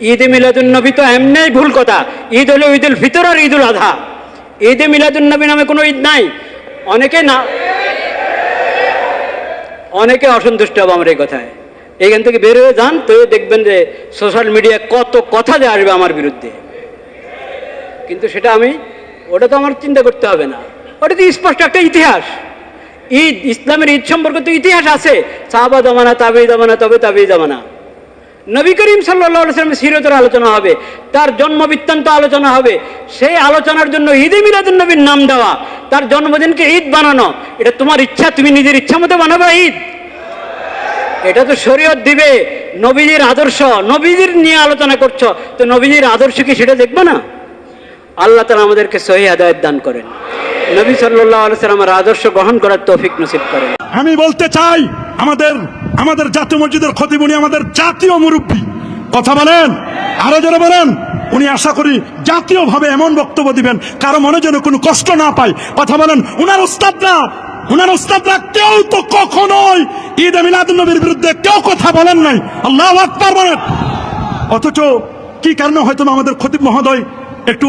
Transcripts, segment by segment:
ঈদে মিলাদুন্নবী তো এমনিই ভুল কথা। ঈদ হলো ঈদুল ফিতর আর ঈদুল আধা। ঈদে মিলাদুন্নবী নামে কোনো ঈদ নাই। অনেকে না অনেকে অসন্তুষ্ট হবে আমার এই কথায়। এখান থেকে বের হয়ে যান, তো দেখবেন যে সোশ্যাল মিডিয়ায় কত কথা যে আসবে আমার বিরুদ্ধে। কিন্তু সেটা আমি ওটা তো আমার চিন্তা করতে হবে না। ওটা তো স্পষ্ট একটা ইতিহাস। ঈদ ইসলামের ঈদ সম্পর্কে তো ইতিহাস আছে। সাহাবা জামানা তাবি জামানা, তবে তাবি জামানা। নবী করিম সাল্লামের সিরতের আলোচনা হবে, তার জন্ম বৃত্তান্ত আলোচনা হবে। সেই আলোচনার জন্য ঈদে মিলাদুল নবীর নাম দেওয়া, তার জন্মদিনকে ঈদ বানানো, এটা তোমার ইচ্ছা, তুমি নিজের ইচ্ছা মতো বানাবে ঈদ। এটা তো শরীয়ত দিবে, নবীজির আদর্শ, নবীজির নিয়ে আলোচনা করছ, তো নবীজির আদর্শ কি সেটা দেখবে না? আল্লাহ তালা আমাদেরকে সহি আদায়ত দান করেন। নবী সাল্লাহ সাল্লামের আদর্শ গ্রহণ করার তৌফিক নসিব করেন। আমি বলতে চাই, আমাদের আমাদের জাতীয় মসজিদের খতিবুনি আমাদের জাতীয় মুরব্বী। কথা বলেন? আরও যারা বলেন? উনি আশা করি জাতীয়ভাবে এমন বক্তব্য দিবেন, কারও মনে যেন কোনো কষ্ট না পায়। কথা বলেন, উনার উস্তাদরা উনার উস্তাদরা কেউ তো কখনোই ঈদ মিলাদ নবীর বিরুদ্ধে কেউ কথা বলেন নাই। আল্লাহ আকবার অথচ কি কারণে হয়তো আমাদের খতিব মহোদয় একটু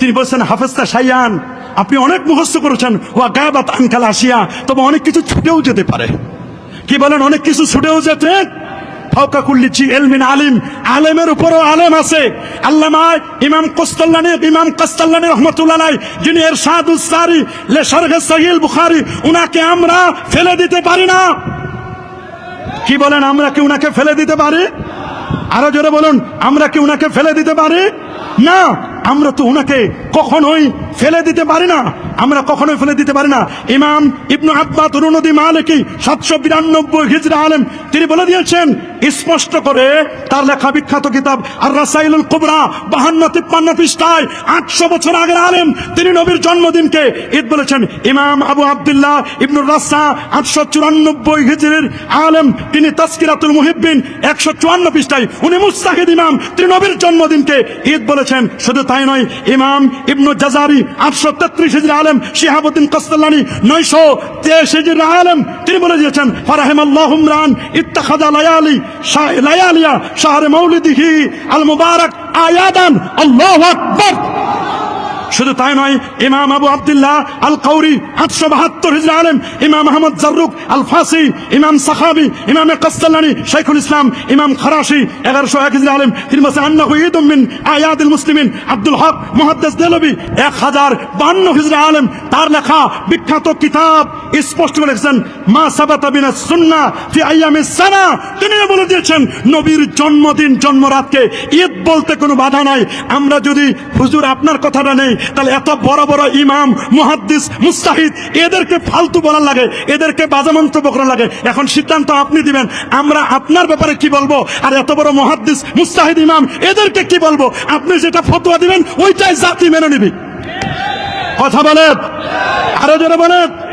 তিনি বলছেন হাফেজতা শাইয়ান আপনি অনেক মুখস্থ করেছেন, ওয়া গাবাত আনকাল আসিয়া। তবে অনেক কিছু ছুটেও যেতে পারে। কি বলেন, অনেক কিছু ছুটেও যেতে? ফাওকা কুল্লিচি এলমিন আলিম। আলেমের উপরও আলেম আছে। আল্লামা ইমাম কস্তাল্লানি ইমাম কস্তাল্লানি রহমতুল্লাহ যিনি এর সাদুস সারি, লে সরগে সহিল বুখারি, উনাকে আমরা ফেলে দিতে পারি না। কি বলেন, আমরা কি উনাকে ফেলে দিতে পারি? আরও জোরে বলুন, আমরা কি উনাকে ফেলে দিতে পারি? না, আমরা তো উনাকে কখনোই ফেলে দিতে পারি না। আমরা কখনোই ফেলে দিতে পারি না। ইমাম ইবনু আব্বা তরুণদী মালিকি সাতশো বিরানব্বই হিজরা আলেম, তিনি বলে দিয়েছেন, স্পষ্ট করে তার লেখা বিখ্যাত কিতাব আর রাসাইলুল কুবরা, বাহান্ন তিপ্পান্ন পৃষ্ঠায়, আটশো বছর আগের আলেম, তিনি নবীর জন্মদিনকে ঈদ বলেছেন। ইমাম আবু আবদুল্লাহ ইবনুর রাসা, আটশো চুরানব্বই হিজরির আলেম, তিনি তাস্কিরাতুল মুহিব্বিন, একশো চুয়ান্ন পৃষ্ঠায়। উনি মুস্তাহিদ ইমাম, তিনি নবীর জন্মদিনকে ঈদ বলেছেন, শুধু তাই নয়, ইমাম ইবনু জাজারি আটশো তেত্রিশ হিজরি আলেম শিহাবুদ্দিন কস্তাল্লানি নয়শো তেইশ হিজরি আলম, তিনি বলে দিয়েছেন ফারাহিম আল্লাহ ইত্তাখাদা লায়ালি লায়ালিয়া শাহরে মৌলিদিহি আল মুবারক আয়াদান, আল্লাহ আকবার। শুধু তাই নয়, ইমাম আবু আবদুল্লাহ আল কৌরি আটশো বাহাত্তর হিজরা আলেম, ইমাম আহমদ জারুক আল ফাসি ইমাম সাহাবি ইমাম কাস্তালানি শেখুল ইসলাম, ইমাম খরাশি, এগারোশো এক হিজরা আলেম, তিনি বলছেন, আন্নাহু ঈদ আয়াদুল মুসলিমিন, আব্দুল হক মুহাদ্দিস দেলবি এক হাজার বান্ন হিজরা আলেম, তার লেখা বিখ্যাত কিতাব স্পষ্ট করে মা সাবাতা বিনা সুন্না ফি আইয়ামি সানা। তিনি বলে দিয়েছেন, নবীর জন্মদিন জন্মরাতকে ঈদ বলতে কোনো বাধা নাই। আমরা যদি, হুজুর, আপনার কথাটা নেই, তাহলে এত বড় বড় ইমাম, মুহাদ্দিস, মুস্তাহিদ, এদেরকে ফালতু বলার লাগে, এদেরকে বাজে মন্তব্য করার লাগে। এখন সিদ্ধান্ত আপনি দিবেন, আমরা আপনার ব্যাপারে কি বলব? আর এত বড় মুহাদ্দিস, মুস্তাহিদ ইমাম, এদেরকে কি বলব? আপনি যেটা ফতোয়া দিবেন, ওইটাই জাতি মেনে নিবি। কথা বলেন। আরও জোরে বলেন।